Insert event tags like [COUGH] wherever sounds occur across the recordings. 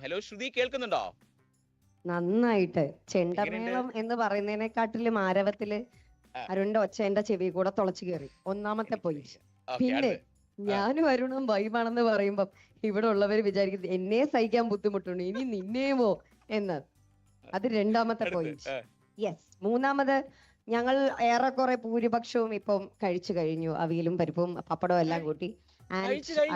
Hello ശ്രുതി കേൾക്കുന്നുണ്ടോ? നന്നായിട്ട്. ചെണ്ടമേളം എന്ന് പറയുന്നതിനെക്കാട്ടിലും ആരവത്തിൽ. അരുണിന്റെ ഒച്ച എന്റെ ചെവി കൂടെ തുളച്ചു കയറി ഒന്നാമത്തെ പോയി പിന്നെ ഞാനും അരുണും വൈബാണെന്ന് പറയുമ്പം ഇവിടെ ഉള്ളവർ വിചാരിക്കുന്നത് എന്നെ സഹിക്കാൻ ബുദ്ധിമുട്ടുണ്ട് ഇനി നിന്നെയുമോ എന്ന്. അത് രണ്ടാമത്തെ പോയിന്റ് യെസ് മൂന്നാമത് ഞങ്ങൾ ഏറെക്കുറെ ഭൂരിപക്ഷവും ഇപ്പം കഴിച്ചു കഴിഞ്ഞു. അവിയലും പരിപ്പും പപ്പടവും എല്ലാം കൂട്ടി?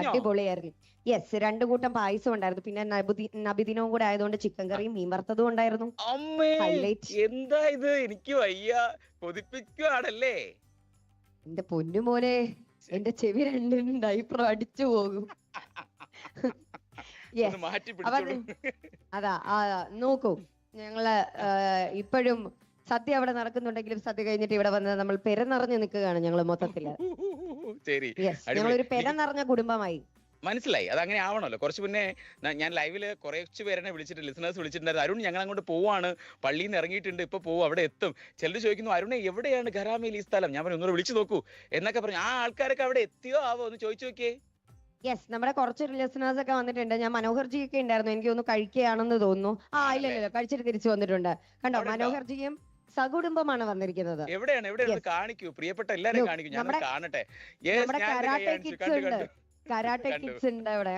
അടിപൊളിയായിരുന്നു. യെസ് രണ്ടു കൂട്ടം പായസം ഉണ്ടായിരുന്നു. പിന്നെ നബുദി നബിദിനവും കൂടെ ആയതുകൊണ്ട് ചിക്കൻ കറിയും മീൻ വറുത്തതും ഉണ്ടായിരുന്നു. എന്താ ഇത്? എനിക്ക് വയ്യ. കൊതിപ്പിക്കുവാണല്ലേ? എന്റെ പൊന്നുമോനെ എന്റെ ചെവി രണ്ടിനും ഡൈപ്പർ അടിച്ചു പോകും. [LAUGHS] അതാ ആ, നോക്കൂ. ഞങ്ങൾ ഇപ്പോഴും സദ്യ അവിടെ നടക്കുന്നുണ്ടെങ്കിലും സദ്യ കഴിഞ്ഞിട്ട് ഇവിടെ വന്ന് നമ്മൾ പെരനിറഞ്ഞു നിൽക്കുകയാണ് ഞങ്ങൾ മൊത്തത്തിൽ. [LAUGHS] ശരി. ഞങ്ങളൊരു പെര നിറഞ്ഞ കുടുംബമായി. മനസ്സിലായി. അത് അങ്ങനെ ആവണല്ലോ കുറച്ച് മുന്നേ ഞാൻ ലൈവിൽ കുറച്ച് പേരെന്നെ വിളിച്ചിട്ട് ലിസണേഴ്സ് വിളിച്ചിട്ടുണ്ടായിരുന്നു. അരുൺ ഞങ്ങൾ അങ്ങോട്ട് പോവാണ്. പള്ളിയിൽ നിന്ന് ഇറങ്ങിയിട്ടുണ്ട്. ഇപ്പൊ പോകും അവിടെ എത്തും. ചിലർ ചോദിക്കുന്നു അരുണെ എവിടെയാണ് ഖരാമയിൽ ഈ സ്ഥലം? ഞാൻ പറഞ്ഞു ഒന്നുകൂടെ വിളിച്ചു നോക്കൂ. എന്നൊക്കെ പറഞ്ഞു. ആ ആൾക്കാരൊക്കെ അവിടെ എത്തിയോ? ആവോ? ഒന്ന് ചോദിച്ചു നോക്കിയേ. യെസ് നമ്മുടെ കുറച്ച് ലിസണേഴ്സ് ഒക്കെ വന്നിട്ടുണ്ട്. ഞാൻ മനോഹർജി ഒക്കെ ഉണ്ടായിരുന്നു. എനിക്ക് ഒന്ന് കഴിക്കുകയാണെന്ന് തോന്നുന്നു. ആ ഇല്ല ഇല്ല കഴിച്ചിട്ട് തിരിച്ചു വന്നിട്ടുണ്ട്. കണ്ടോ? മനോഹർജിയും സകുടുംബമാണ് വന്നിരിക്കുന്നത്. എവിടെയാണ്? എവിടെയാണ്? കാണിക്കൂ. പ്രിയപ്പെട്ട എല്ലാരും കാണിക്കൂ. ഞാൻ കാണട്ടെ കരാട്ടെ. കിഡ്സ് ഉണ്ട്. കരാട്ടെ. കിഡ്സ് ഉണ്ട് അവിടെ.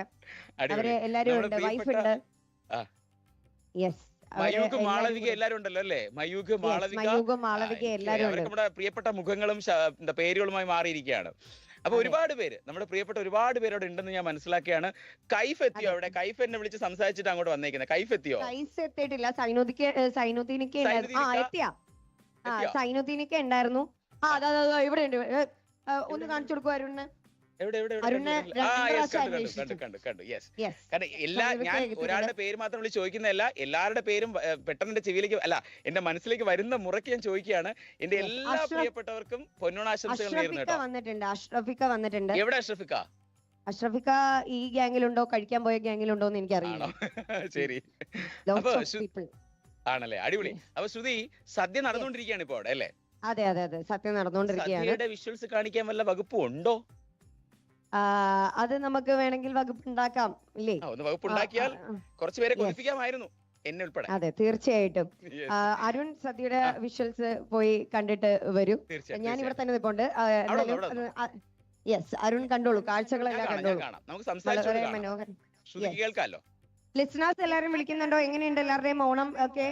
അവർ എല്ലാരും ഉണ്ട്. വൈഫ് ഉണ്ട്. യെസ് മയൂഖ് മാളവിക എല്ലാരും ഉണ്ടല്ലോ അല്ലേ? മയൂഖ് മാളവിക. മാളവിക എല്ലാരും നമ്മുടെ പ്രിയപ്പെട്ട മുഖങ്ങളും പേരുകളുമായി മാറിയിരിക്കുകയാണ്. അപ്പൊ ഒരുപാട് പേര് നമ്മുടെ പ്രിയപ്പെട്ട ഒരുപാട് പേര് അവിടെ ഉണ്ടെന്ന് ഞാൻ മനസ്സിലാക്കിയാണ്. കൈഫ് എത്തിയോ. അവിടെ? കൈഫ് എന്നെ വിളിച്ച് സംസാരിച്ചിട്ട് അങ്ങോട്ട് വന്നേക്കുന്നത് കൈഫ് എത്തിയോ? കൈഫ് എത്തിയിട്ടില്ല. സൈനോദിക്ക് സൈനോദിനിക്ക് ഉണ്ടായിരുന്നു ആ സൈനുദ്ദീനിക്ക? ഉണ്ടായിരുന്നു. ആ അതാ അതാ, ഇവിടെ ഉണ്ട്. ഒന്ന് കാണിച്ചു കൊടുക്കും അരുണ് എവിടെ എവിടെ എവിടെ? ആ രണ്ട് യെസ് പ്രാവശ്യം കണ്ടു കണ്ടു കണ്ടു കണ്ടു കണ്ടു യെസ് യെസ് കാരണം എല്ലാ ഞാൻ ഒരാളുടെ പേര് മാത്രം വിളിച്ച് ചോദിക്കുന്നതല്ല എല്ലാവരുടെ പേരും പെട്ടെന്ന് എന്റെ ചെവിയിലേക്ക് അല്ല എന്റെ മനസ്സിലേക്ക് വരുന്ന മുറയ്ക്ക് ഞാൻ ചോദിക്കുകയാണ്. എന്റെ എല്ലാ പ്രിയപ്പെട്ടവർക്കും പൊന്നോണാശംസകൾ വന്നിട്ടുണ്ട് അഷ്റഫിക്ക വന്നിട്ടുണ്ട്. എവിടെ അഷ്റഫിക്ക? അഷ്റഫിക്ക ഈ ഗ്യാങ്ങിലുണ്ടോ? കഴിക്കാൻ പോയ ഗ്യാങ്ങിലുണ്ടോ എന്ന് എനിക്കറിയില്ല. ആണോ? [LAUGHS] ശരി. ആണല്ലേ? അടിപൊളി. അപ്പൊ ശ്രുതി സദ്യ നടന്നുകൊണ്ടിരിക്കുകയാണ് ഇപ്പൊ അവിടെ അല്ലേ? അതെ അതെ അതെ. സത്യം നടന്നുകൊണ്ടിരിക്കുകയാണ്. വിഷ്വൽസ് കാണിക്കാൻ വല്ല വകുപ്പും ഉണ്ടോ? അത് നമുക്ക് വേണമെങ്കിൽ വകുപ്പ് ഉണ്ടാക്കാം ഇല്ലേ ഒന്ന് വകുപ്പ് ഉണ്ടാക്കിയാൽ ആ, ആ, കുറച്ച് പേരെ കൊതിപ്പിക്കാമായിരുന്നു എന്നെ ഉൾപ്പെടെ. അതെ തീർച്ചയായിട്ടും. അരുൺ സദ്യയുടെ വിഷ്വൽസ് പോയി കണ്ടിട്ട് വരും. ഞാൻ ഇവിടെ തന്നെ നിൽപ്പുണ്ട് യെസ് അരുൺ കണ്ടോളൂ കാഴ്ചകളെല്ലാം കണ്ടോളൂ. കാണാം. നമുക്ക് സംസാരിച്ചു വളരെ ലിസണേഴ്സ് എല്ലാരും വിളിക്കുന്നുണ്ടോ? എങ്ങനെയുണ്ട് എല്ലാവരുടെയും ഓണം ഒക്കെ?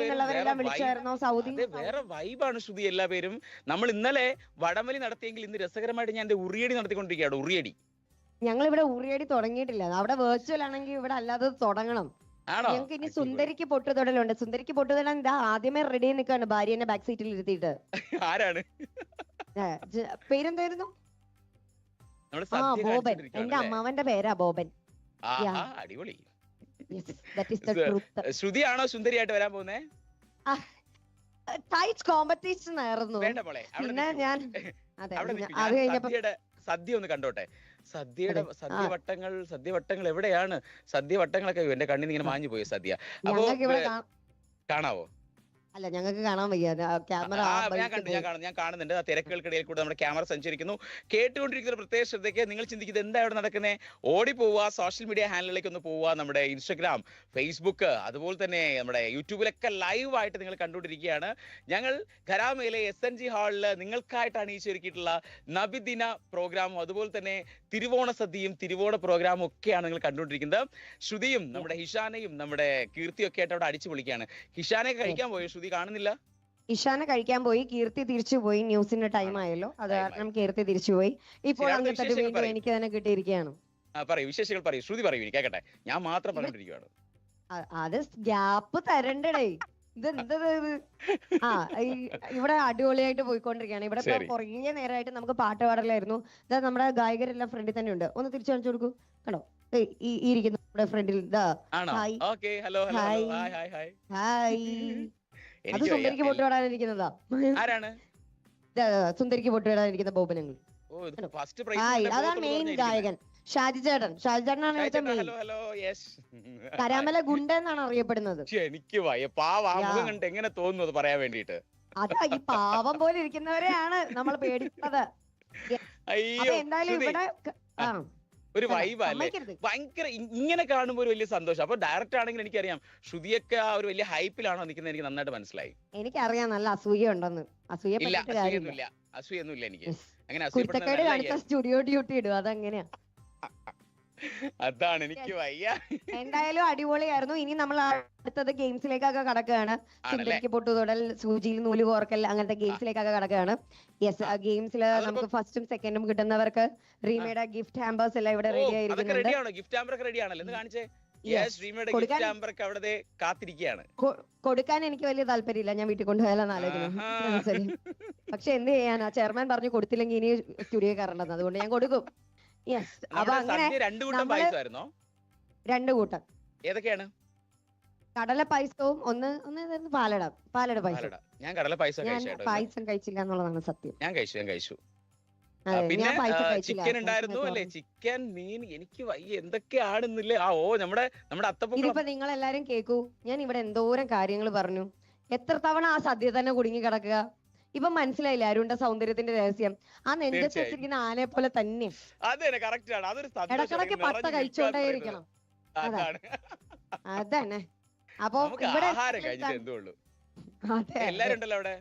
പേരും വിളിച്ചായിരുന്നോ? സൗദി വേറെ വൈബാണ് ശ്രുതി എല്ലാ പേരും നമ്മൾ ഇന്നലെ വടംവലി നടത്തിയെങ്കിൽ ഇന്ന് രസകരമായിട്ട് ഞാൻ എന്റെ ഉറിയടി നടത്തിക്കൊണ്ടിരിക്കുകയാണ് ഉറിയടി. ഞങ്ങൾ ഇവിടെ ഉറിയടി തുടങ്ങിയിട്ടില്ല. അവിടെ വെർച്വൽ ആണെങ്കിൽ ഇവിടെ അല്ലാതെ തുടങ്ങണം. ഞങ്ങൾക്ക് ഇനി. സുന്ദരിക്ക് പൊട്ടുതൊടലുണ്ട് സുന്ദരിക്ക് പൊട്ടുതൊടൽ ഇതാ ആദ്യമേ റെഡി നിൽക്കാണ് ഭാര്യനെ ബാക്ക് സീറ്റിൽ ഇരുത്തിയിട്ട്. ആരാണ്? പേരെന്തായിരുന്നു? ആ ബോബൻ. എന്റെ? അമ്മാവന്റെ പേരാ ബോബൻ. അടിപൊളി. ശ്രുതിയാണോ സുന്ദരിയായിട്ട് വരാൻ പോകുന്നേ? ടൈറ്റ് കോമ്പറ്റീഷൻ ആയിരുന്നു. പിന്നെ ഞാൻ [LAUGHS] അതെ അത് കഴിഞ്ഞപ്പോ സദ്യ ഒന്ന് കണ്ടോട്ടെ. സദ്യയുടെ. സദ്യവട്ടങ്ങൾ സദ്യവട്ടങ്ങൾ എവിടെയാണ്? സദ്യവട്ടങ്ങളൊക്കെ എന്റെ കണ്ണിൽ ഇങ്ങനെ മാഞ്ഞു പോയി സദ്യ. അപ്പോ കാണാവോ? അല്ല ഞങ്ങൾക്ക് കാണാൻ വയ്യ. ക്യാമറ ഞാൻ കണ്ടു ഞാൻ കാണുന്നു. ഞാൻ കാണുന്നുണ്ട്. ആ തിരക്കുകൾക്കിടയിൽ കൂടെ നമ്മുടെ ക്യാമറ സഞ്ചരിക്കുന്നു. കേട്ടുകൊണ്ടിരിക്കുന്ന പ്രത്യേക ശ്രദ്ധയ്ക്ക് നിങ്ങൾ ചിന്തിക്കുന്നത് എന്താ ഇവിടെ നടക്കുന്നത് ഓടി പോവുക സോഷ്യൽ മീഡിയ ഹാൻഡിലേക്ക് ഒന്ന് പോവുക നമ്മുടെ ഇൻസ്റ്റഗ്രാം ഫേസ്ബുക്ക് അതുപോലെ തന്നെ നമ്മുടെ യൂട്യൂബിലൊക്കെ ലൈവ് ആയിട്ട് നിങ്ങൾ കണ്ടുകൊണ്ടിരിക്കുകയാണ്. ഞങ്ങൾ ഖരാമയിലെ എസ് എൻ ജി ഹാളിൽ നിങ്ങൾക്കായിട്ടാണ് ഈ ചുരുക്കിയിട്ടുള്ള നബിദിന പ്രോഗ്രാമും അതുപോലെ തന്നെ തിരുവോണ സദ്യയും തിരുവോണ പ്രോഗ്രാമും ഒക്കെയാണ് നിങ്ങൾ കണ്ടുകൊണ്ടിരിക്കുന്നത്. ശ്രുതിയും നമ്മുടെ ഹിഷാനയും നമ്മുടെ കീർത്തിയൊക്കെ ആയിട്ട് അവിടെ അടിച്ചു പൊളിക്കുകയാണ് ഹിഷാനെ കഴിക്കാൻ പോയോ ശ്രുതി? കാണുന്നില്ല? ഇഷാന കഴിക്കാൻ പോയി. കീർത്തി തിരിച്ചു പോയി. ന്യൂസിന്റെ ടൈം ആയല്ലോ. അത് കാരണം കീർത്തി തിരിച്ചു പോയി. ഇപ്പോൾ അങ്ങനത്തെ വീണ്ടും എനിക്ക് തന്നെ കിട്ടിയിരിക്കുകയാണ്. പറയൂ. വിശേഷങ്ങൾ പറയൂ. ശ്രുതി പറയൂ കേക്കട്ടെ. ഞാൻ മാത്രം പറഞ്ഞിരിക്കുകയാണ് അത് ഗ്യാപ്പ് തരണ്ടേ ആ ഇവിടെ അടിപൊളിയായിട്ട് പോയിക്കൊണ്ടിരിക്കുകയാണ്. ഇവിടെ കുറഞ്ഞ കുറേ നേരമായിട്ട് നമുക്ക് പാട്ട് പാടലായിരുന്നു. ഇതാ നമ്മുടെ ഗായകരെല്ലാം ഫ്രണ്ടിൽ തന്നെ ഉണ്ട്. ഒന്ന് തിരിച്ചു കാണിച്ചു കൊടുക്കൂ. കണ്ടോ? ഈ ഇരിക്കുന്ന നമ്മുടെ ഫ്രണ്ടിൽ. ഇതാ ഹായ് ഹായ് ഹായ് അത് സുന്ദരിക്ക് വയ്യ. പൊട്ട് ആരാണ്? സുന്ദരിക്ക് വോട്ട് പാടാനിരിക്കുന്ന ബോബനങ്ങൾ. അതാണ് മെയിൻ ഗായകൻ. ഷാജി ചേട്ടൻ. ഷാജി ചേട്ടനാണ് ഇവിടുത്തെ മെയിൻ കരാമല ഗുണ്ട എന്നാണ് അറിയപ്പെടുന്നത്. എനിക്ക് വയ്യ. പാവ കണ്ടിട്ട് എങ്ങനെ തോന്നുന്നു പറയാൻ വേണ്ടിട്ട് അതാ ഈ പാവം പോലെ ഇരിക്കുന്നവരെയാണ് നമ്മൾ പേടിക്കുന്നത് അപ്പൊ എന്തായാലും ഇവിടെ ആ. ഒരു വൈബല്ലേ വൈബ് അല്ലേ? സമ്മതിക്കരുത്. ഭയങ്കര ഇങ്ങനെ കാണുമ്പോൾ ഒരു വലിയ സന്തോഷം. അപ്പൊ ഡയറക്റ്റ് ആണെങ്കിൽ എനിക്കറിയാം ശ്രുതിയൊക്കെ ആ ഒരു വലിയ ഹൈപ്പിലാണോ നിൽക്കുന്നത് എനിക്ക് നന്നായിട്ട് മനസ്സിലായി. എനിക്കറിയാം നല്ല അസൂയ ഉണ്ടെന്ന് അസൂയ അസൂയൊന്നുമില്ല. അസൂയൊന്നുമില്ല എനിക്ക്. അങ്ങനെ സ്റ്റുഡിയോ ഡ്യൂട്ടി ഇടും. അതങ്ങനെയാ. അതാണ് എനിക്ക് വയ്യ. എന്തായാലും അടിപൊളിയായിരുന്നു. ഇനി നമ്മൾ അടുത്തത് ഗെയിംസിലേക്കൊക്കെ കടക്കുകയാണ്. ചിന്തയ്ക്ക് പൊട്ടുതൊടൽ സൂചിയിൽ നൂൽ കോർക്കൽ അങ്ങനത്തെ ഗെയിംസിലേക്കൊക്കെ കടക്കുകയാണ്. യെസ് ഗെയിംസിൽ നമുക്ക് ഫസ്റ്റും സെക്കൻഡും കിട്ടുന്നവർക്ക് റീമയുടെ ഗിഫ്റ്റ് ഹാമ്പേഴ്സ് എല്ലാം ഇവിടെ റെഡി ആയിരിക്കുന്നുണ്ട്. ഗിഫ്റ്റ് റെഡി ആണല്ലോ? എന്ന് കാണിച്ചേ. കാത്തിരിക്കുകയാണ് കൊടുക്കാൻ എനിക്ക് വലിയ താല്പര്യമില്ല. ഞാൻ വീട്ടിൽ കൊണ്ടുപോയാലെന്ന് ആലോചിക്കുന്നു. [LAUGHS] പക്ഷെ എന്ത് ചെയ്യാനാ? ചെയർമാൻ പറഞ്ഞു കൊടുത്തില്ലെങ്കിൽ ഇനി സ്റ്റുഡിയോ കയറേണ്ടത്. അതുകൊണ്ട് ഞാൻ കൊടുക്കും. യെസ് അപ്പൊ അങ്ങനെ രണ്ടു കൂട്ടം പായസമായിരുന്നോ? രണ്ട് കൂട്ടം. ഏതൊക്കെയാണ്? കടല പായസവും ഒന്ന് ഒന്ന് പാലട. പാലട പായസം. ഞാൻ കടല പായസം പായസം കഴിച്ചില്ല എന്നുള്ളതാണ് സത്യം. ഞാൻ കഴിച്ചു ഞാൻ കഴിച്ചു. പിന്നെ ചിക്കൻ ഉണ്ടായിരുന്നു അല്ലേ? ചിക്കൻ മീൻ എനിക്ക് വയ്യ എന്തൊക്കെയാണെന്നില്ലേ? ആ ഓ നമ്മുടെ നമ്മുടെ ഇതിപ്പോ നിങ്ങൾ എല്ലാരും കേക്കൂ. ഞാൻ ഇവിടെ എന്തോരം കാര്യങ്ങൾ പറഞ്ഞു. എത്ര തവണ ആ സദ്യ തന്നെ കുടുങ്ങി കിടക്കുക? ഇപ്പൊ മനസ്സിലായില്ലേ അരുണിന്റെ സൗന്ദര്യത്തിന്റെ രഹസ്യം? ആ നെഞ്ചത്ത്. വെച്ചിരിക്കുന്ന ആനയെ പോലെ തന്നെ അത് കറക്റ്റ് ആണ്. അതൊരു ഇടക്കിടക്ക് പട്ട നിറഞ്ഞു നിൽക്കുക കഴിച്ചോണ്ടേ ഇരിക്കണം അതാണ്. അതന്നെ. അപ്പൊ ഇവിടെ എല്ലാരും ഉണ്ടല്ലോ അവിടെ?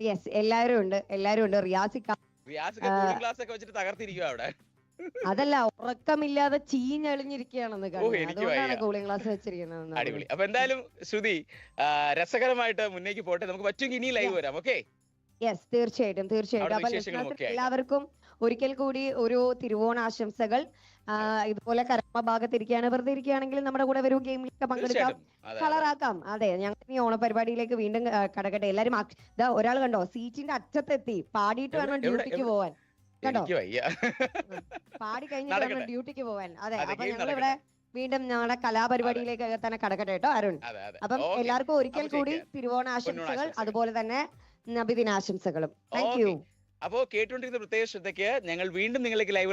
യെസ് എല്ലാരും ഉണ്ട്. എല്ലാരും ഉണ്ട്. റിയാസിക്ക. കൂളിംഗ് ഒക്കെ വെച്ചിട്ട് തകർത്തിരിക്കുക അവിടെ. അതല്ല ഉറക്കമില്ലാതെ ചീഞ്ഞളിഞ്ഞിരിക്കുകയാണെന്ന് അതുകൊണ്ടാണ്. കൂളിംഗ് ഗ്ലാസ് വെച്ചിരിക്കുന്നത് അടിപൊളി. അപ്പൊ എന്തായാലും ശ്രുതി രസകരമായിട്ട് മുന്നേക്ക് പോട്ടെ. നമുക്ക് പറ്റുമെങ്കിൽ ഇനി ലൈവ് വരാം ഓക്കെ യെസ് തീർച്ചയായിട്ടും തീർച്ചയായിട്ടും. അപ്പൊ. എല്ലാവർക്കും ഒരിക്കൽ കൂടി ഒരു തിരുവോണാശംസകൾ ആശംസകൾ. ഇതുപോലെ കരമ ഭാഗത്തിരിക്കുകയാണ്. വെറുതെ ഇരിക്കുകയാണെങ്കിൽ നമ്മുടെ കൂടെ വരും ഗെയിമിലൊക്കെ പങ്കെടുക്കാം. കളറാക്കാം. അതെ ഞങ്ങൾ ഈ ഓണപരിപാടിയിലേക്ക് വീണ്ടും കടക്കട്ടെ. എല്ലാരും ഇതാ ഒരാൾ കണ്ടോ? സീറ്റിന്റെ അറ്റത്തെത്തി. പാടിയിട്ട് വേണം ഡ്യൂട്ടിക്ക്? പോവാൻ. കേട്ടോ പാടി കഴിഞ്ഞിട്ട് വേണം ഡ്യൂട്ടിക്ക് പോവാൻ. അതെ അപ്പൊ ഞങ്ങളിവിടെ വീണ്ടും ഞങ്ങളുടെ കലാപരിപാടിയിലേക്ക് തന്നെ കടക്കട്ടെ കേട്ടോ അരുൺ. അപ്പം എല്ലാവർക്കും ഒരിക്കൽ കൂടി തിരുവോണ ആശംസകൾ. തിരുവോണാശംസകൾ അതുപോലെ തന്നെ നബിദിനാശംസകളും താങ്ക് യു. അപ്പോ കേട്ടുകൊണ്ടിരിക്കുന്ന പ്രത്യേക ശ്രദ്ധയ്ക്ക് ഞങ്ങൾ വീണ്ടും നിങ്ങളിലേക്ക് ലൈവ്